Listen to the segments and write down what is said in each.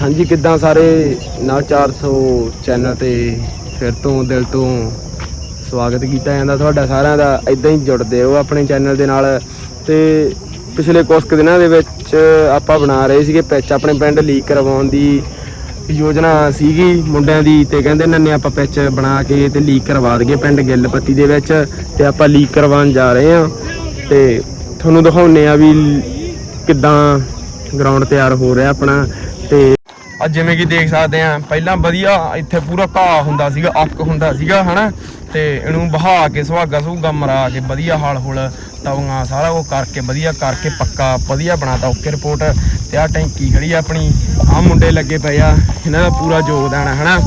ਹਾਂਜੀ, ਕਿੱਦਾਂ ਸਾਰੇ? ਨਾਲ 400 ਚੈਨਲ ਤੇ ਫਿਰ ਤੋਂ ਦਿਲ ਤੋਂ ਸਵਾਗਤ ਕੀਤਾ ਜਾਂਦਾ ਤੁਹਾਡਾ ਸਾਰਿਆਂ ਦਾ। ਇਦਾਂ ਹੀ ਜੁੜਦੇ ਹੋ ਆਪਣੇ ਚੈਨਲ ਦੇ ਨਾਲ। ਤੇ ਪਿਛਲੇ ਕੁਝ ਕੁ ਦਿਨਾਂ ਦੇ ਵਿੱਚ ਆਪਾਂ ਬਣਾ ਰਹੇ ਸੀਗੇ ਪੈਚ। ਆਪਣੇ ਪਿੰਡ ਲੀਕ ਕਰਵਾਉਣ ਦੀ ਯੋਜਨਾ ਸੀਗੀ ਮੁੰਡਿਆਂ ਦੀ ਤੇ ਕਹਿੰਦੇ ਇਹਨਾਂ ਨੇ ਆਪਾਂ ਪੈਚ ਬਣਾ ਕੇ ਤੇ ਲੀਕ ਕਰਵਾ ਦਈਏ ਪਿੰਡ ਗਿੱਲਪੱਤੀ ਦੇ ਵਿੱਚ। ਤੇ ਆਪਾਂ ਲੀਕ ਕਰਵਾਉਣ ਜਾ ਰਹੇ ਹਾਂ। ਤੇ ਤੁਹਾਨੂੰ ਦਿਖਾਉਨੇ ਆ ਵੀ ਕਿੱਦਾਂ ਗਰਾਊਂਡ ਤਿਆਰ ਹੋ ਰਿਹਾ ਆਪਣਾ। ਤੇ ਅੱਜ ਜਿਵੇਂ ਕਿ ਦੇਖ ਸਕਦੇ ਆ ਪਹਿਲਾਂ ਵਧੀਆ ਇੱਥੇ ਪੂਰਾ ਘਾਹ ਹੁੰਦਾ ਸੀਗਾ, ਅੱਕ ਹੁੰਦਾ ਸੀਗਾ, ਹਨਾ? ਤੇ ਇਹਨੂੰ ਬਹਾ ਕੇ, ਸੁਹਾਗਾ ਸੁਹਾਗਾ ਮਰਾ ਕੇ ਵਧੀਆ ਹਲ ਹੁਲ ਤਵੀਆਂ ਸਾਰਾ ਉਹ ਕਰਕੇ ਵਧੀਆ ਕਰਕੇ ਪੱਕਾ, ਵਧੀਆ ਬਣਾਤਾ, ਓਕੇ ਰਿਪੋਰਟ। ਤੇ ਆ ਟੈਂਕੀ ਖੜੀ ਆ ਆਪਣੀ ਆ ਮੁੰਡੇ ਲੱਗੇ ਪਏ ਆ, ਇਹਨਾਂ ਦਾ ਪੂਰਾ ਯੋਗਦਾਨ ਹੈ ਹਨਾ?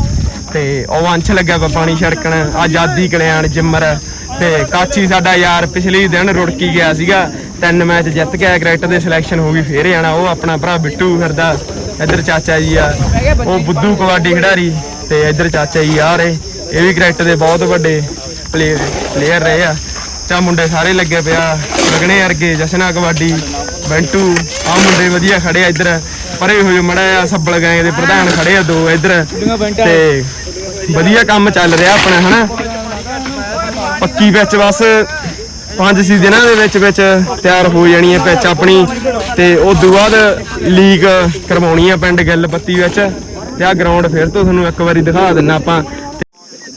ਤੇ ਉਹ ਅੰਸ਼ ਲੱਗਿਆ ਪਿਆ ਪਾਣੀ ਛੜਕਣ ਆਜ਼ਾਦੀ ਕਲਿਆਣ ਜਿੰਮਰ। ਤੇ ਕਾਚੀ ਸਾਡਾ ਯਾਰ ਪਿਛਲੇ ਦਿਨ ਰੁੜਕੀ ਗਿਆ ਸੀਗਾ, ਤਿੰਨ ਮੈਚ ਜਿੱਤ ਕੇ ਕ੍ਰਿਕਟ ਦੇ ਸਿਲੈਕਸ਼ਨ ਹੋ ਗਈ, ਫੇਰ ਜਾਣਾ ਉਹ ਆਪਣਾ ਭਰਾ ਬਿੱਟੂ ਫਿਰਦਾ। ਇੱਧਰ ਚਾਚਾ ਜੀ ਆ, ਉਹ ਬੁੱਧੂ ਕਬੱਡੀ ਖਿਡਾਰੀ ਤੇ ਇੱਧਰ ਚਾਚਾ ਜੀ ਆ ਰਹੇ, ਇਹ ਵੀ ਕ੍ਰਿਕਟ ਦੇ ਬਹੁਤ ਵੱਡੇ ਪਲੇਅਰ ਰਹੇ ਆ। ਚਾ ਮੁੰਡੇ ਸਾਰੇ ਲੱਗੇ ਪਿਆ ਲਗਣੇ ਵਰਗੇ, ਜਸ਼ਨਾ ਕਬੱਡੀ, ਬੈਂਟੂ ਆ ਮੁੰਡੇ ਵਧੀਆ ਖੜੇ ਆ ਇੱਧਰ। ਪਰੇ ਹੋਏ ਮੜਾ ਆ ਸੱਬਲ ਗਏ ਦੇ ਪ੍ਰਧਾਨ ਖੜੇ ਆ ਦੋ ਇੱਧਰ। ਤੇ ਵਧੀਆ ਕੰਮ ਚੱਲ ਰਿਹਾ ਆਪਣਾ, ਹਨਾ? ਪੱਕੀ ਵਿੱਚ ਬਸ ਪੰਜ ਛੇ ਦਿਨਾਂ ਦੇ ਵਿੱਚ ਵਿੱਚ ਤਿਆਰ ਹੋ ਜਾਣੀ ਹੈ ਪਿੱਚ ਆਪਣੀ ਤੇ ਉਸ ਤੋਂ ਬਾਅਦ ਲੀਗ ਕਰਵਾਉਣੀ ਹੈ ਪਿੰਡ ਗਿੱਲਪੱਤੀ ਵਿੱਚ ਤੇ ਆ ਗਰਾਊਂਡ ਫਿਰ ਤੋਂ ਤੁਹਾਨੂੰ ਇੱਕ ਵਾਰੀ ਦਿਖਾ ਦਿੰਨਾ ਆਪਾਂ।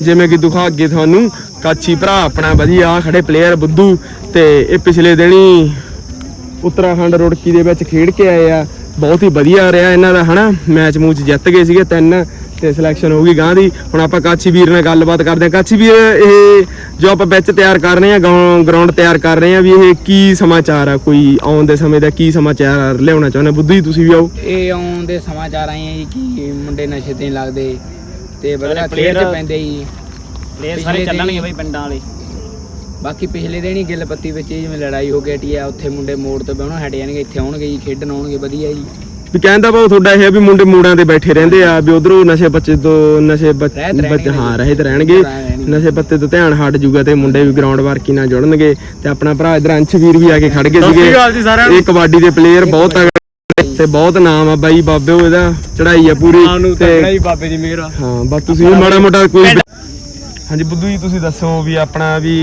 ਜਿਵੇਂ ਕਿ ਦਿਖਾ ਅੱਗੇ ਤੁਹਾਨੂੰ, ਕਾਚੀ ਭਰਾ ਆਪਣਾ ਵਧੀਆ ਆਹ ਖੜੇ ਪਲੇਅਰ ਬੁੱਧੂ ਤੇ ਇਹ ਪਿਛਲੇ ਦਿਨੀ ਉੱਤਰਾਖੰਡ ਰੁੜਕੀ ਦੇ ਵਿੱਚ ਖੇਡ ਕੇ ਆਏ ਆ। ਬਹੁਤ ਹੀ ਵਧੀਆ ਰਿਹਾ ਇਹਨਾਂ ਦਾ, ਹਨਾ? ਮੈਚ ਮੂਚ ਜਿੱਤ ਗਏ ਸੀਗੇ ਤਿੰਨ। ਤੇ ਸਿਲੈਕਸ਼ਨ ਹੋ ਗਈ ਗਾਂ ਦੀ। ਹੁਣ ਆਪਾਂ ਕਾਚੀ ਵੀਰ ਨਾਲ ਗੱਲਬਾਤ ਕਰਦੇ ਹਾਂ। ਕਾਚੀ ਵੀਰ ਇਹ ਜੋ ਆਪਾਂ ਵਿੱਚ ਤਿਆਰ ਕਰ ਰਹੇ ਆ ਗਰਾਊਂਡ ਤਿਆਰ ਕਰ ਰਹੇ ਆ ਵੀ ਇਹ ਕੀ ਸਮਾਚਾਰ ਆ? ਕੋਈ ਆਉਣ ਦੇ ਸਮੇਂ ਦਾ ਕੀ ਸਮਾਚਾਰ ਲਿਆਉਣਾ ਚਾਹੁੰਦੇ ਬੁੱਧੂ ਜੀ ਤੁਸੀਂ ਵੀ ਆਓ। ਇਹ ਆਉਣ ਦੇ ਸਮਾਚਾਰ ਆਏ ਆ ਜੀ ਕਿ ਮੁੰਡੇ ਨਸ਼ੇ ਤੇ ਨਹੀਂ ਲੱਗਦੇ ਤੇ ਬੜਾ ਖੇਡ ਚ ਪੈਂਦੇ ਜੀ। ਪਲੇਅਰ ਪਿਛਲੇ ਸਾਰੇ ਦਿਨ ਚੱਲਣਗੇ ਹੀ- ਬਈ ਪਿੰਡਾਂ ਵਾਲੇ। ਬਾਕੀ ਪਿਛਲੇ ਦਿਨ ਹੀ ਗਿੱਲਪੱਤੀ ਵਿੱਚ ਜਿਵੇਂ ਲੜਾਈ ਹੋ ਗਈ ਹਟੀ ਆ ਉੱਥੇ ਮੁੰਡੇ ਮੋੜ ਤੋਂ ਬਹਿਣਾ ਹਟ ਜਾਣਗੇ ਇੱਥੇ ਆਉਣਗੇ ਜੀ ਖੇਡਣ ਆਉਣਗੇ ਵਧੀਆ ਜੀ। ਵੀ ਕਹਿੰਦਾ ਬਾਉ ਤੁਹਾਡਾ ਇਹ ਆ ਵੀ ਮੁੰਡੇ ਮੂੜਾਂ ਤੇ ਬੈਠੇ ਰਹਿੰਦੇ ਆ ਵੀ ਉਧਰੋਂ ਨਸ਼ੇ ਬੱਚੇ ਤੋਂ ਨਸ਼ੇ ਬੱਚ- ਹਾਂ। ਰਹਿਤ ਰਹਿਣਗੇ। ਨਸ਼ੇ ਪੱਤੇ ਤੋਂ ਧਿਆਨ ਹਟ ਜੂਗਾ ਤੇ ਮੁੰਡੇ ਵੀ ਗਰਾਊਂਡ ਵਰਕੀ ਨਾਲ ਜੁੜਨਗੇ ਤੇ ਆਪਣਾ ਭਰਾ ਇਧਰ ਅੰਸ਼ਵੀਰ ਵੀ ਆ ਕੇ ਖੜ ਗਏ ਸੀਗੇ। ਇਹ ਕਬੱਡੀ ਦੇ ਪਲੇਅਰ ਬਹੁਤ ਤੇ ਬਹੁਤ ਨਾਮ ਆ ਬਾਈ ਬਾਬੇ ਉਹ ਇਹਦਾ ਚੜਾਈ ਆ ਪੂਰੀ। ਤੇ ਬਾਬੇ ਦੀ ਮਿਹਰ ਹਾਂ ਬਸ ਤੁਸੀਂ ਵੀ ਮਾੜਾ ਮੋਟਾ ਕੋਈ ਹਾਂਜੀ ਬੁੱਧੂ ਜੀ ਤੁਸੀਂ ਦੱਸੋ ਵੀ ਆਪਣਾ ਵੀ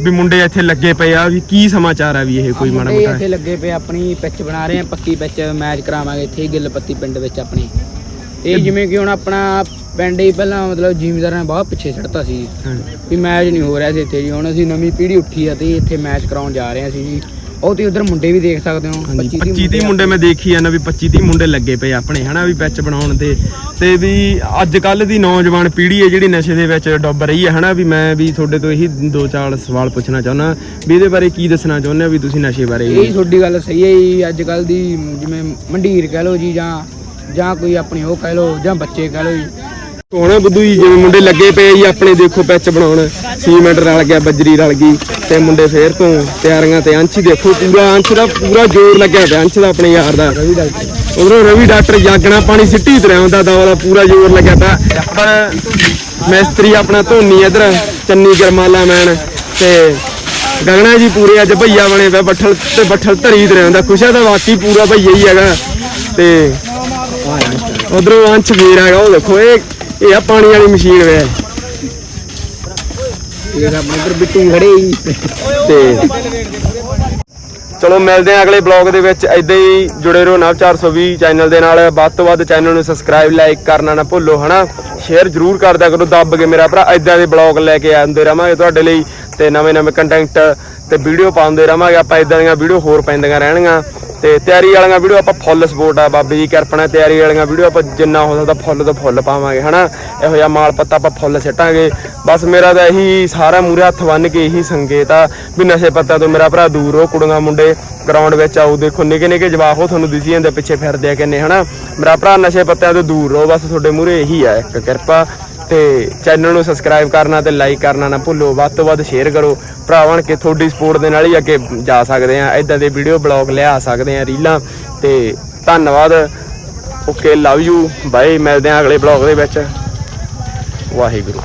ਵੀ ਮੁੰਡੇ ਇੱਥੇ ਲੱਗੇ ਪਏ ਆ ਵੀ ਕੀ ਸਮਾਚਾਰ ਆ ਵੀ ਇਹ ਕੋਈ ਮਾੜਾ ਮੁੰਡੇ ਮੋਟਾ? ਇੱਥੇ ਲੱਗੇ ਪਏ ਆਪਣੀ ਪਿੱਚ ਬਣਾ ਰਹੇ ਆ ਪੱਕੀ ਪਿੱਚ ਮੈਚ ਕਰਾਵਾਂਗੇ ਇੱਥੇ ਹੀ ਗਿੱਲਪੱਤੀ ਪਿੰਡ ਵਿੱਚ ਆਪਣੇ। ਇਹ ਜਿਵੇਂ ਕਿ ਹੁਣ ਆਪਣਾ ਪਿੰਡ ਹੀ ਪਹਿਲਾਂ ਮਤਲਬ ਜ਼ਿਮੀਦਾਰਾਂ ਨੇ ਬਹੁਤ ਪਿੱਛੇ ਛੱਡਤਾ ਸੀ ਹਾਂ। ਵੀ ਮੈਚ ਨਹੀਂ ਹੋ ਰਿਹਾ ਸੀ ਇੱਥੇ ਜੀ ਹੁਣ ਅਸੀਂ ਨਵੀਂ ਪੀੜ੍ਹੀ ਉੱਠੀ ਆ ਤੇ ਇੱਥੇ ਮੈਚ ਕਰਾਉਣ ਜਾ ਰਹੇ ਹਾਂ ਅਸੀਂ ਜੀ। ਉਹ ਤੇ ਉਧਰ ਮੁੰਡੇ ਵੀ ਦੇਖ ਸਕਦੇ ਹੋ 25 25 30 ਮੁੰਡੇ ਮੈਂ ਦੇਖੀ ਜਾਂਦਾ ਵੀ 25 30 ਮੁੰਡੇ ਲੱਗੇ ਪਏ ਆਪਣੇ ਹਨਾ ਵੀ ਪਿੱਚ ਬਣਾਉਣ ਤੇ। ਤੇ ਵੀ ਅੱਜ ਕੱਲ ਦੀ ਨੌਜਵਾਨ ਪੀੜ੍ਹੀ ਹੈ ਜਿਹੜੀ ਨਸ਼ੇ ਦੇ ਵਿੱਚ ਡੁੱਬ ਰਹੀ ਹੈ ਹਨਾ ਵੀ ਮੈਂ ਵੀ ਤੁਹਾਡੇ ਤੋਂ ਇਹੀ ਦੋ ਚਾਰ ਸਵਾਲ ਪੁੱਛਣਾ ਚਾਹੁੰਦਾ ਵੀ ਇਹਦੇ ਬਾਰੇ ਕੀ ਦੱਸਣਾ ਚਾਹੁੰਦੇ ਹੋ ਵੀ ਤੁਸੀਂ ਨਸ਼ੇ ਬਾਰੇ? ਇਹ ਤੁਹਾਡੀ ਗੱਲ ਸਹੀ ਹੈ ਜੀ ਅੱਜ ਕੱਲ ਦੀ ਜਿਵੇਂ ਮੰਡੀਰ ਕਹਿ ਲਓ ਜੀ ਜਾਂ ਜਾਂ ਕੋਈ ਆਪਣੀ ਉਹ ਕਹਿ ਲਓ ਜਾਂ ਬੱਚੇ ਕਹਿ ਲਓ ਜੀ। ਕੋਣ ਬੁੱਧੂ ਜੀ, ਜਿਵੇਂ ਮੁੰਡੇ ਲੱਗੇ ਪਏ ਜੀ, ਆਪਣੇ ਦੇਖੋ ਪਿੱਚ ਬਣਾਉਣ। ਸੀਮੈਂਟ ਰਲ ਗਿਆ, ਬੱਜਰੀ ਰਲ ਗਈ, ਤੇ ਮੁੰਡੇ ਫੇਰ ਤੋਂ ਤਿਆਰੀਆਂ ਤੇ ਅੰਸ਼ ਦੇਖੋ, ਪੂਰਾ ਅੰਸ਼ ਦਾ, ਪੂਰਾ ਜ਼ੋਰ ਲੱਗਿਆ ਪਿਆ, ਅੰਸ਼ ਦਾ ਆਪਣੇ ਯਾਰ ਦਾ। ਉਧਰੋਂ ਰਵੀ ਡਾਕਟਰ ਜਾਗਣਾ ਪਾਣੀ ਸਿੱਟੀ ਤਰਿਆ ਦਾ ਵਾਲਾ ਪੂਰਾ ਜ਼ੋਰ ਲੱਗਿਆ ਪਿਆ। ਪਰ ਮਿਸਤਰੀ ਆਪਣਾ ਧੋਨੀ ਇਧਰ, ਚੰਨੀ ਗਰਮਾਲਾ ਮੈਨ ਤੇ ਗਗਨਾ ਜੀ ਪੂਰੇ ਅੱਜ ਭਈਆ ਬਣੇ ਪਿਆ ਬੱਠਲ ਤੇ ਬੱਠਲ ਧਰੀ ਤਰਿਆ ਖੁਸ਼ਾ ਦਾ ਵਾਕੀ ਪੂਰਾ ਭਈਆ ਹੀ ਹੈਗਾ। ਤੇ ਉਧਰੋਂ ਅੰਸ਼ ਵੀਰ ਹੈਗਾ ਉਹ ਦੇਖੋ, ਇਹ ਇਹ ਆ ਪਾਣੀ ਵਾਲੀ ਮਸ਼ੀਨ ਵੇ। ਇਹ ਇੱਧਰ ਬਿੱਟੂ ਖੜੇ ਜੀ ਤੇ ਚਲੋ ਮਿਲਦੇ ਆ ਅਗਲੇ ਬਲੌਗ ਦੇ ਵਿੱਚ। ਇਦਾਂ ਹੀ ਜੁੜੇ ਰਹੋ ਨਵ 420 ਚੈਨਲ ਦੇ ਨਾਲ। ਵੱਧ ਤੋਂ ਵੱਧ ਚੈਨਲ ਨੂੰ ਸਬਸਕ੍ਰਾਈਬ ਲਾਈਕ ਕਰਨਾ ਨਾ ਭੁੱਲੋ ਹਨਾ? ਸ਼ੇਅਰ ਜਰੂਰ ਕਰਦਿਆ ਕਰੋ ਦੱਬ ਕੇ ਮੇਰਾ ਭਰਾ। ਇਦਾਂ ਦੇ ਬਲੌਗ ਲੈ ਕੇ ਆਉਂਦੇ ਰਵਾਂਗੇ ਤੁਹਾਡੇ ਲਈ। ਤੇ ਨਵੇਂ ਨਵੇਂ ਕੰਟੈਂਟ ਤੇ ਵੀਡੀਓ ਪਾਉਂਦੇ ਰਵਾਂਗੇ। ਆਪਾਂ ਇਦਾਂ ਦੀਆਂ ਵੀਡੀਓ ਹੋਰ ਪੈਂਦੀਆਂ ਰਹਿਣਗੀਆਂ। ਤੇ ਤਿਆਰੀ ਵਾਲੀਆਂ ਵੀਡੀਓ ਆਪਾਂ ਫੁੱਲ ਸਪੋਰਟ ਆ ਬਾਬੇ ਜੀ, ਕਿਰਪਾ ਤਿਆਰੀ ਵਾਲੀਆਂ ਵੀਡੀਓ ਆਪਾਂ ਜਿੰਨਾ ਹੋ ਸਕਦਾ ਫੁੱਲ ਤੋਂ ਫੁੱਲ ਪਾਵਾਂਗੇ, ਹਨਾ? ਇਹੋ ਜਿਹਾ ਮਾਲ ਪੱਤਾ ਆਪਾਂ ਫੁੱਲ ਸਿੱਟਾਂਗੇ। ਬਸ ਮੇਰਾ ਤਾਂ ਇਹੀ ਸਾਰਾ ਮੂਰੇ ਹੱਥ ਬੰਨ ਕੇ ਇਹੀ ਸੰਕੇਤ ਆ ਵੀ ਨਸ਼ੇ ਪੱਤਾ ਤੋਂ ਮੇਰਾ ਭਰਾ ਦੂਰ ਰਹੋ ਕੁੜੀਆਂ, ਮੁੰਡੇ ਗਰਾਊਂਡ ਵਿੱਚ ਆਓ। ਦੇਖੋ ਨਿੱਕੇ ਨਿੱਕੇ ਜਵਾਕ ਹੋ, ਤੁਹਾਨੂੰ ਦਿਸੀ ਜਾਂਦੇ ਪਿੱਛੇ ਫਿਰਦੇ ਆ ਕਿੰਨੇ, ਹਨਾ? ਮੇਰਾ ਭਰਾ ਨਸ਼ੇ ਪੱਤਿਆਂ ਤੋਂ ਦੂਰ ਰਹੋ, ਬਸ ਤੁਹਾਡੇ ਮੂਰੇ ਇਹੀ ਆ ਇੱਕ ਕਿਰਪਾ। ਤੇ ਚੈਨਲ ਨੂੰ ਸਬਸਕ੍ਰਾਈਬ ਕਰਨਾ ਤੇ ਲਾਈਕ ਕਰਨਾ ਨਾ ਭੁੱਲੋ। ਵੱਧ ਤੋਂ ਵੱਧ ਸ਼ੇਅਰ ਕਰੋ। ਭਰਾਵਾਂ, ਕੇ ਤੁਹਾਡੀ ਸਪੋਰਟ ਦੇ ਨਾਲ ਹੀ ਅੱਗੇ ਜਾ ਸਕਦੇ ਆ ਇਦਾਂ ਦੇ ਵੀਡੀਓ ਬਲੌਗ ਲਿਆ ਸਕਦੇ ਆ ਰੀਲਾਂ। ਤੇ ਧੰਨਵਾਦ। ਓਕੇ ਲਵ ਯੂ ਬਾਏ ਮਿਲਦੇ ਆ ਅਗਲੇ ਬਲੌਗ ਦੇ ਵਿੱਚ। ਵਾਹਿਗੁਰੂ।